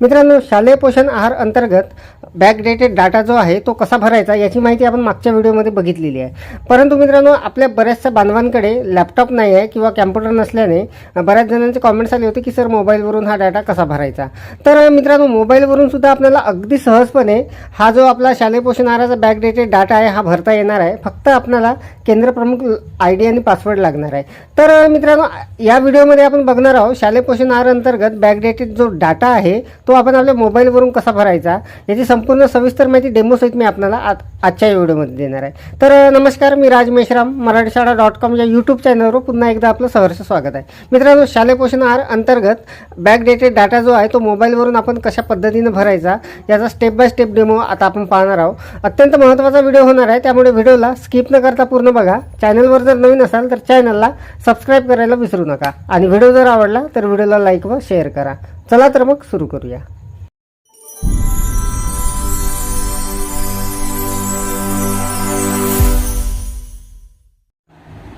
मित्रांनो शालेय पोषण आहार अंतर्गत बॅकडेटेड डाटा जो आहे तो कसा भरायचा याची माहिती आपण मागच्या व्हिडिओमध्ये बघितलेली आहे. परंतु मित्रांनो आपल्या बऱ्याचशा बांधवांकडे लॅपटॉप नाही आहे किंवा कॅम्प्युटर नसल्याने बऱ्याच जणांचे कॉमेंट्स आले होते की सर मोबाईलवरून हा डाटा कसा भरायचा? तर मित्रांनो मोबाईलवरून सुद्धा आपल्याला अगदी सहजपणे हा जो आपला शालेय पोषण आहाराचा बॅकडेटेड डाटा आहे हा भरता येणार आहे. फक्त आपल्याला केंद्रप्रमुख आय डी आणि पासवर्ड लागणार आहे. तर मित्रांनो या व्हिडिओमध्ये आपण बघणार आहोत शालेय पोषण आहार अंतर्गत बॅकडेटेड जो डाटा आहे तो आपण आपल्या मोबाईलवरून कसा भरायचा याची संपूर्ण सविस्तर माहिती डेमोसहित मी आपल्याला आत आजच्या व्हिडिओमध्ये देणार आहे. तर नमस्कार मी राज मेश्राम मराठी शाळा डॉट कॉम या यूट्यूब चॅनलवर पुन्हा एकदा आपलं सहर्ष स्वागत आहे. मित्रांनो शालेय पोषण आहार अंतर्गत बॅकडेटेड डाटा जो आहे तो मोबाईलवरून आपण कशा पद्धतीनं भरायचा याचा स्टेप बाय स्टेप डेमो आता आपण पाहणार आहोत. अत्यंत महत्त्वाचा व्हिडिओ होणार आहे त्यामुळे व्हिडिओला स्किप न करता पूर्ण बघा. चॅनलवर जर नवीन असाल तर चॅनलला सबस्क्राईब करायला विसरू नका. आणि व्हिडिओ जर आवडला तर व्हिडिओला लाईक व शेअर करा. चला तर मग सुरू करूया.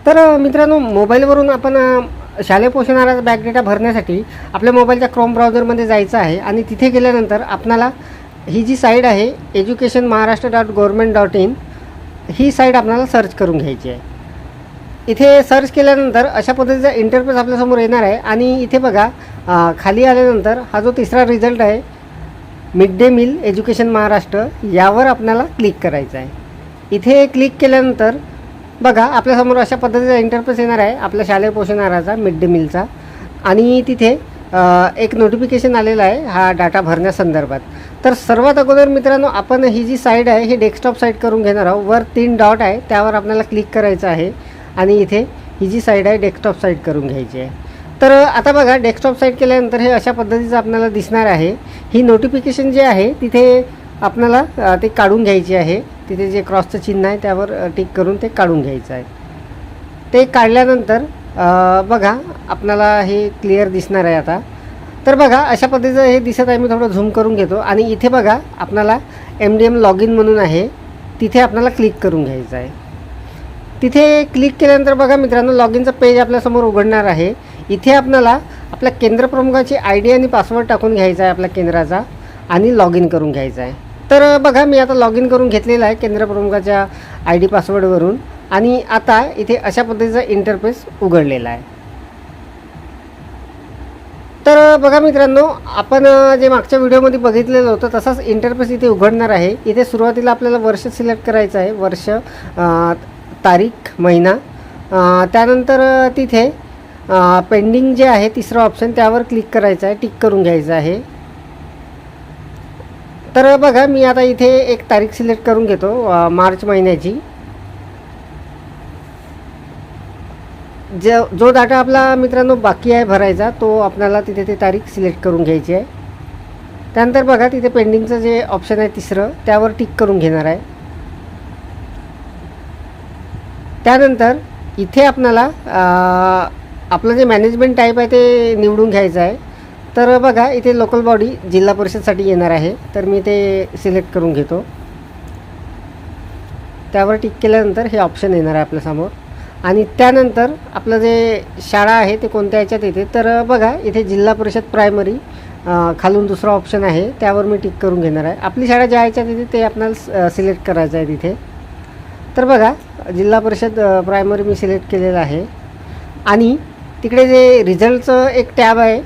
तर मित्रांनो मोबाईलवरून आपण शालेय पोषणारा बॅक डेटा भरण्यासाठी आपल्या मोबाईलच्या क्रोम ब्राउझरमध्ये जायचं आहे आणि तिथे गेल्यानंतर आपणाला ही जी साईट आहे education Maharashtra dot government dot in he site आपल्याला सर्च करून घ्यायची आहे. इथे सर्च केल्यानंतर अशा पद्धतीचा इंटरफेस आपल्यासमोर येणार आहे आणि इथे बघा खाली आल्यानंतर हा जो तिसरा रिझल्ट आहे mid day meal education Maharashtra यावर आपल्याला क्लिक करायचं आहे. इथे क्लिक केल्यानंतर बघा आपल्यासमोर अशा पद्धतीचा इंटरफेस येणार आहे. आपल्या शालेय पोषण आहाराचा मिड डे मीलचा आणि तिथे एक नोटिफिकेशन आलेलं आहे हा डाटा भरण्यासंदर्भात तर सर्वात अगोदर मित्रांनो आपण ही जी साईट आहे ही डेस्कटॉप साईट करून घेणार आहोत. वर तीन डॉट आहे त्यावर आपल्याला क्लिक करायचं आहे. आणि इथे ही जी साईट आहे डेस्कटॉप साईट करून घ्यायची आहे. तर आता बघा डेस्कटॉप साईट केल्यानंतर हे अशा पद्धतीचं आपल्याला दिसणार आहे. ही नोटिफिकेशन जे आहे तिथे आपल्याला ते काढून घ्यायची आहे. तिथे जे क्रॉसचं चिन्ह आहे त्यावर टिक करून ते काढून घ्यायचं आहे. ते काढल्यानंतर बघा आपल्याला हे क्लिअर दिसणार आहे आता. तर बघा अशा पद्धतीचं हे दिसत आहे मी थोडं झूम करून घेतो. आणि इथे बघा आपल्याला M D M log in म्हणून आहे. तिथे आपल्याला क्लिक करून घ्यायचं आहे. तिथे क्लिक केल्यानंतर बघा मित्रांनो लॉग इनचं पेज आपल्यासमोर उघडणार आहे. इथे आपल्याला आपल्या केंद्रप्रमुखाची आय डी आणि पासवर्ड टाकून घ्यायचा आहे आपल्या केंद्राचा आणि लॉग इन करून घ्यायचा आहे. तर बघा मी आता लॉग इन करून घेतलेला आहे केंद्रप्रमुखाच्या आय डी पासवर्डवरून आणि आता इथे अशा पद्धतीचा इंटरफेस उघडलेला आहे. तर बघा मित्रांनो आपण जे मागच्या व्हिडिओमध्ये बघितलेलं होतं तसाच इंटरफेस इथे उघडणार आहे. इथे सुरुवातीला आपल्याला वर्ष सिलेक्ट करायचं आहे वर्ष तारीख महिना. त्यानंतर तिथे पेंडिंग जे आहे तिसरं ऑप्शन त्यावर क्लिक करायचं आहे टिक करून घ्यायचं आहे. तर बघा मी आता इथे एक तारीख सिलेक्ट करून घेतो मार्च महिन्याची. जो जो डाटा आपला मित्रांनो बाकी आहे भरायचा तो आपल्याला तिथे ती तारीख सिलेक्ट करून घ्यायची आहे. त्यानंतर बघा तिथे पेंडिंगचं जे ऑप्शन आहे तिसरं त्यावर टिक करून घेणार आहे. त्यानंतर इथे आपल्याला आपलं जे मॅनेजमेंट टाईप आहे ते निवडून घ्यायचं आहे. तर बघा इथे लोकल बॉडी जिल्हा परिषदसाठी येणार आहे. तर मी ते सिलेक्ट करून घेतो. त्यावर टिक केल्यानंतर हे ऑप्शन येणार आहे आपल्यासमोर आणि त्यानंतर आपलं जे शाळा आहे ते कोणत्या याच्यात येते? तर बघा इथे जिल्हा परिषद प्रायमरी खालून दुसरा ऑप्शन आहे. त्यावर मी टिक करून घेणार आहे. आपली शाळा ज्या याच्यात येते ते आपल्याला सिलेक्ट करायचं आहे तिथे. तर बघा जिल्हा परिषद प्रायमरी मी सिलेक्ट केलेलं आहे. आणि तिकडे जे रिझल्टचं एक टॅब आहे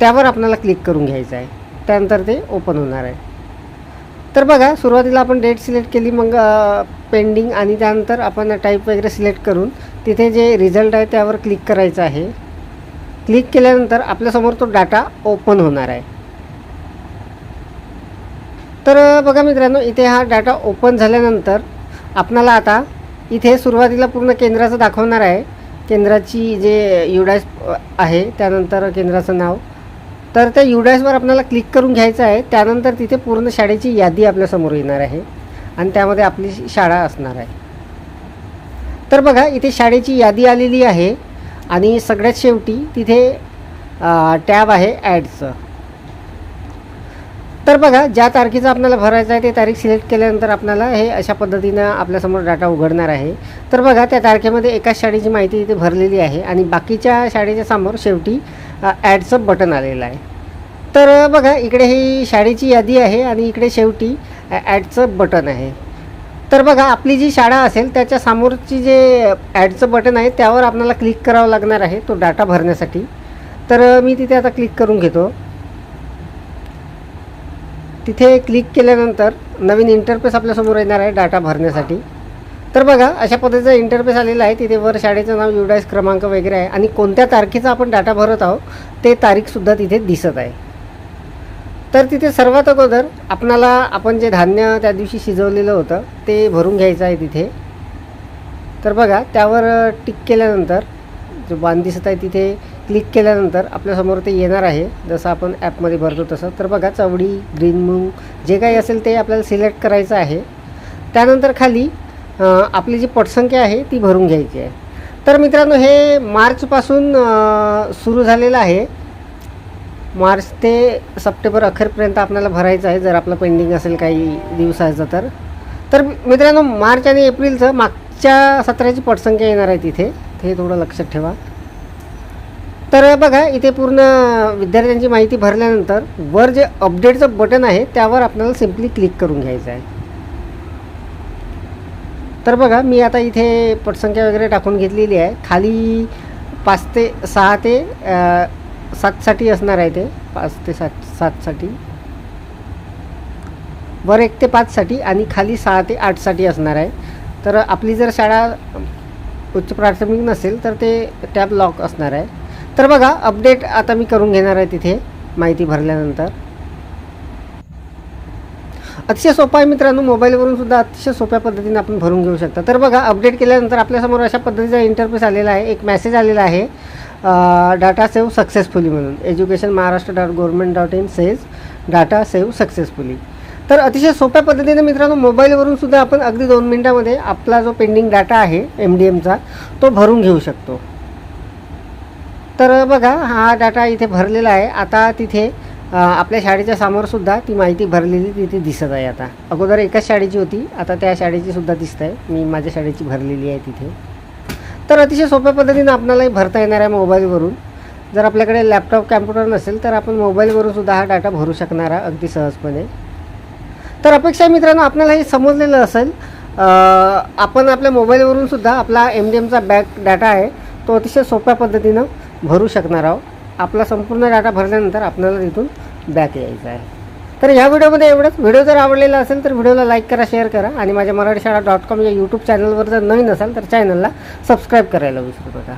त्यावर आपल्याला क्लिक करून घ्यायचं आहे. त्यानंतर ते ओपन होणार आहे. तर बघा सुरुवातीला आपण डेट सिलेक्ट केली मग पेंडिंग आणि त्यानंतर आपण टाईप वगैरे सिलेक्ट करून तिथे जे रिझल्ट आहे त्यावर क्लिक करायचं आहे. क्लिक केल्यानंतर आपल्यासमोर तो डाटा ओपन होणार आहे. तर बघा मित्रांनो इथे हा डाटा ओपन झाल्यानंतर आपणाला आता इथे सुरुवातीला पूर्ण केंद्राचं दाखवणार आहे. केंद्राची जे युडायस आहे त्यानंतर केंद्राचं नाव. तर त्या युडायसवर आपल्याला क्लिक करून घ्यायचं आहे. त्यानंतर तिथे पूर्ण शाळेची यादी आपल्यासमोर येणार आहे. आणि त्यामध्ये आपली शाळा असणार आहे. तर बघा इथे शाळेची यादी आलेली आहे. आणि सगळ्यात शेवटी तिथे टॅब आहे ॲडचं तर बघा ज्या तारखेचं आपल्याला भरायचं आहे ते तारीख सिलेक्ट केल्यानंतर आपल्याला हे अशा पद्धतीनं आपल्यासमोर डाटा उघडणार आहे. तर बघा त्या तारखेमध्ये एकाच शाळेची माहिती इथे भरलेली आहे. आणि बाकीच्या शाळेच्या समोर शेवटी ॲडचं बटन आलेलं आहे. तर बघा इकडे ही शाळेची यादी आहे आणि इकडे शेवटी ॲडचं बटन आहे. तर बघा आपली जी शाळा असेल त्याच्या समोरची जे ॲडचं बटन आहे त्यावर आपल्याला क्लिक करावं लागणार आहे तो डाटा भरण्यासाठी. तर मी तिथे आता क्लिक करून घेतो. तिथे क्लिक केल्यानंतर नवीन इंटरफेस आपल्यासमोर येणार आहे डाटा भरण्यासाठी. तर बघा अशा पद्धतीचा इंटरफेस आलेला आहे. तिथे वर शाळेचं नाव युडाईस क्रमांक वगैरे आहे. आणि कोणत्या तारखेचा आपण डाटा भरत आहोत ते तारीखसुद्धा तिथे दिसत आहे. तर तिथे सर्वात अगोदर आपणाला आपण जे धान्य त्या दिवशी शिजवलेलं होतं ते भरून घ्यायचं आहे तिथे. तर बघा त्यावर टिक केल्यानंतर जो बाण दिसत आहे तिथे क्लिक केल्यानंतर आपल्यासमोर ते येणार आहे. जसं आपण ॲपमध्ये भरतो तसं. तर बघा चवडी ग्रीन मूंग जे काही असेल ते आपल्याला सिलेक्ट करायचं आहे. त्यानंतर खाली आपली जी पटसंख्या आहे ती भरून घ्यायची आहे. तर मित्रांनो हे मार्चपासून सुरू झालेलं आहे. मार्च ते सप्टेंबर अखेरपर्यंत आपल्याला भरायचं आहे जर आपलं पेंडिंग असेल काही दिवसाचं तर. तर मित्रांनो मार्च आणि एप्रिलचं मागच्या सत्राची पटसंख्या येणार आहे तिथे. ते थोडं लक्षात ठेवा. तर बघा इथे पूर्ण विद्यार्थ्यांची माहिती भरल्यानंतर वर जे अपडेटचं बटन आहे त्यावर आपल्याला सिम्पली क्लिक करून घ्यायचं आहे. तर बघा मी आता इथे पटसंख्या वगैरे टाकून घेतलेली आहे. खाली पाच ते सहा ते सातसाठी असणार आहे ते. पाच ते सात सातसाठी. वर एक ते पाचसाठी आणि खाली सहा ते आठसाठी असणार आहे. तर आपली जर शाळा उच्च प्राथमिक नसेल तर ते टॅब लॉक असणार आहे. तर बघा अपडेट आता मी करून घेणार आहे तिथे माहिती भरल्यानंतर. अतिशय सोपा आहे मित्रांनो. मोबाईलवरून सुद्धा अतिशय सोप्या पद्धतीने आपण भरून घेऊ शकता. तर बघा अपडेट केल्यानंतर आपल्यासमोर अशा पद्धतीचा इंटरफेस आलेला आहे. एक मेसेज आलेला आहे. डाटा सेव्ह सक्सेसफुली म्हणून. Education Maharashtra dot government dot in says data save successfully तर अतिशय सोप्या पद्धतीने मित्रांनो मोबाईलवरून सुद्धा आपण अगदी दोन मिनटामध्ये आपला जो पेंडिंग डाटा आहे एम डी एमचा तो भरून घेऊ शकतो. तर बघा हा डाटा इथे भरलेला आहे. आता तिथे आपल्या शाळेच्या समोरसुद्धा ती माहिती भरलेली तिथे दिसत आहे आता. अगोदर एकाच शाळेची होती आता त्या शाळेचीसुद्धा दिसत आहे मी माझ्या शाळेची भरलेली आहे तिथे. तर अतिशय सोप्या पद्धतीनं आपल्यालाही भरता येणार आहे मोबाईलवरून. जर आपल्याकडे लॅपटॉप कॅम्प्युटर नसेल तर आपण मोबाईलवरून सुद्धा हा डाटा भरू शकणार आहे अगदी सहजपणे. तर अपेक्षा मित्रांनो आपल्याला हे समजलेलं असेल आपण आपल्या मोबाईलवरून सुद्धा आपला एम डी एमचा बॅक डाटा आहे तो अतिशय सोप्या पद्धतीनं भरू शकणार आहोत. आपला संपूर्ण डाटा भरल्यानंतर आपल्याला तिथून बॅक यायचं आहे. तर ह्या व्हिडिओमध्ये एवढंच. व्हिडिओ जर आवडलेला असेल तर व्हिडिओला लाईक करा शेअर करा आणि माझ्या मराठी शाळा डॉट कॉम या यूट्यूब चॅनलवर जर नवीन असाल तर चॅनलला सबस्क्राईब करायला विसरू नका.